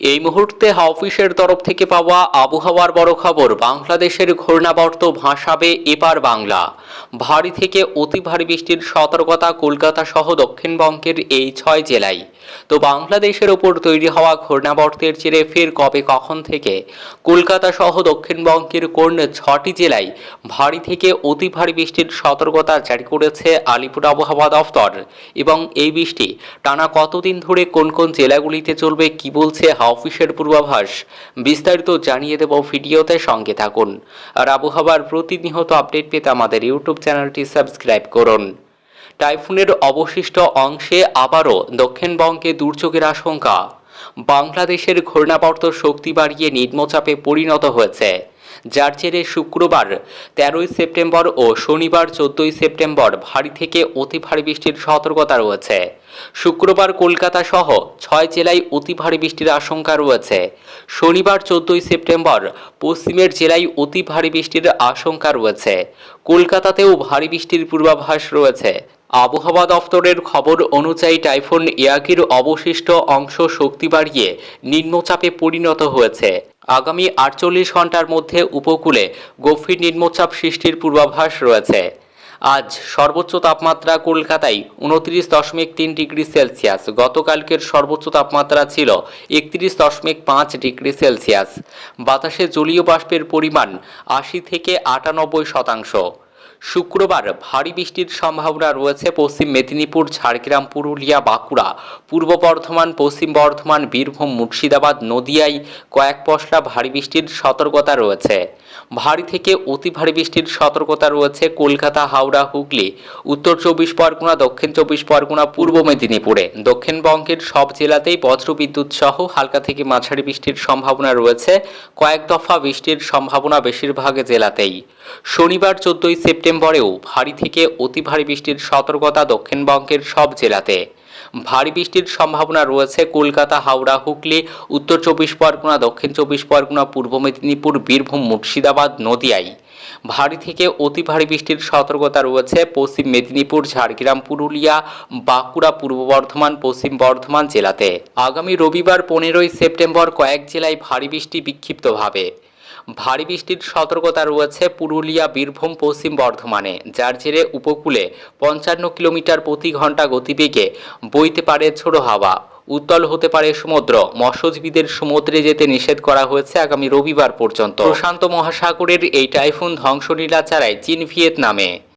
এই মুহূর্তে অফিসের তরফ থেকে পাওয়া আবহাওয়ার বড় খবর, বাংলাদেশের ঘূর্ণাবর্ত ভাসাবে এপার বাংলা। ভারী থেকে অতি ভারী বৃষ্টির সতর্কতা কলকাতা সহ দক্ষিণবঙ্গের এই ছয় জেলায়। তো বাংলাদেশের ওপর তৈরি হওয়া ঘূর্ণাবর্তের জেরে ফের কবে কখন থেকে? কলকাতা সহ দক্ষিণবঙ্গের কোন ছটি জেলায় ভারী থেকে অতি ভারী বৃষ্টির সতর্কতা জারি করেছে আলিপুর আবহাওয়া দফতর? এবং এই বৃষ্টি টানা কতদিন ধরে কোন কোন জেলাগুলিতে চলবে, কি বলছে অফিসের পূর্বাভাস বিস্তারিত জানিয়ে দেব ভিডিওতে সঙ্গে থাকুন। আর আবহাওয়ার প্রতিনিয়ত আপডেট পেতে আমাদের ইউটিউব চ্যানেলটি সাবস্ক্রাইব করুন। টাইফুনের অবশিষ্ট অংশে আবারও দক্ষিণবঙ্গে দুর্যোগের আশঙ্কা। বাংলাদেশের ঘূর্ণাবর্ত শক্তি বাড়িয়ে নিম্নচাপে পরিণত হয়েছে। যার জেরে শুক্রবার তেরোই সেপ্টেম্বর ও শনিবার চোদ্দই সেপ্টেম্বর ভারী থেকে অতি ভারী বৃষ্টির সতর্কতা রয়েছে। শুক্রবার কলকাতা সহ ছয় জেলায় অতি ভারী বৃষ্টির আশঙ্কা রয়েছে। শনিবার চোদ্দই সেপ্টেম্বর পশ্চিমের জেলায় অতি ভারী বৃষ্টির আশঙ্কা রয়েছে। কলকাতাতেও ভারী বৃষ্টির পূর্বাভাস রয়েছে। আবহাওয়া দফতরের খবর অনুযায়ী টাইফুন ইয়াকির অবশিষ্ট অংশ শক্তি বাড়িয়ে নিম্নচাপে পরিণত হয়েছে। আগামী আটচল্লিশ ঘণ্টার মধ্যে উপকূলে গভীর নিম্নচাপ সৃষ্টির পূর্বাভাস রয়েছে। আজ সর্বোচ্চ তাপমাত্রা কলকাতায় উনত্রিশ দশমিক তিন ডিগ্রি সেলসিয়াস, গতকালকের সর্বোচ্চ তাপমাত্রা ছিল একত্রিশ দশমিক পাঁচ ডিগ্রি সেলসিয়াস। বাতাসে জলীয় বাষ্পের পরিমাণ আশি থেকে আটানব্বই শতাংশ। শুক্রবার ভারী বৃষ্টির সম্ভাবনা রয়েছে পশ্চিম মেদিনীপুর, ঝাড়গ্রাম, পুরুলিয়া, বাঁকুড়া। পূর্ব বর্ধমান, পশ্চিম বর্ধমান, বীরভূম, মুর্শিদাবাদ, নদিয়ায় কয়েক পশলা ভারী বৃষ্টির সতর্কতা রয়েছে। ভারী থেকে অতি ভারী বৃষ্টির সতর্কতা রয়েছে কলকাতা, হাওড়া, হুগলি, উত্তর চব্বিশ পরগনা, দক্ষিণ চব্বিশ পরগনা, পূর্ব মেদিনীপুরে। দক্ষিণবঙ্গের সব জেলাতেই বজ্রবিদ্যুৎ সহ হালকা থেকে মাঝারি বৃষ্টির সম্ভাবনা রয়েছে। কয়েক দফা বৃষ্টির সম্ভাবনা বেশিরভাগ জেলাতেই। শনিবার চোদ্দই সেপ্টেম্বরেও ভারী থেকে অতি ভারী বৃষ্টির সতর্কতা দক্ষিণবঙ্গের সব জেলাতে। ভারী বৃষ্টির সম্ভাবনা রয়েছে কলকাতা, হাওড়া, হুগলি, উত্তর চব্বিশ পরগনা, দক্ষিণ চব্বিশ পরগনা, পূর্ব মেদিনীপুর, বীরভূম, মুর্শিদাবাদ নদিয়ায় ভারী থেকে অতি ভারী বৃষ্টির সতর্কতা রয়েছে পশ্চিম মেদিনীপুর, ঝাড়গ্রাম, পুরুলিয়া, বাঁকুড়া, পূর্ব বর্ধমান, পশ্চিম বর্ধমান জেলাতে। আগামী রবিবার পনেরোই সেপ্টেম্বর কয়েক জেলায় ভারী বৃষ্টি বিক্ষিপ্তভাবে। ভারী বৃষ্টির সতর্কতা রয়েছে পুরুলিয়া, বীরভূম, পশ্চিম বর্ধমানে। যার জেরে উপকূলে পঞ্চান্ন কিলোমিটার প্রতি ঘণ্টা গতিবেগে বইতে পারে ঝোড়ো হাওয়া। উত্তল হতে পারে সমুদ্র। মৎস্যজীবীদের সমুদ্রে যেতে নিষেধ করা হয়েছে আগামী রবিবার পর্যন্ত। প্রশান্ত মহাসাগরের এই টাইফুন ধ্বংসলীলা চালায় চীন ভিয়েতনামে।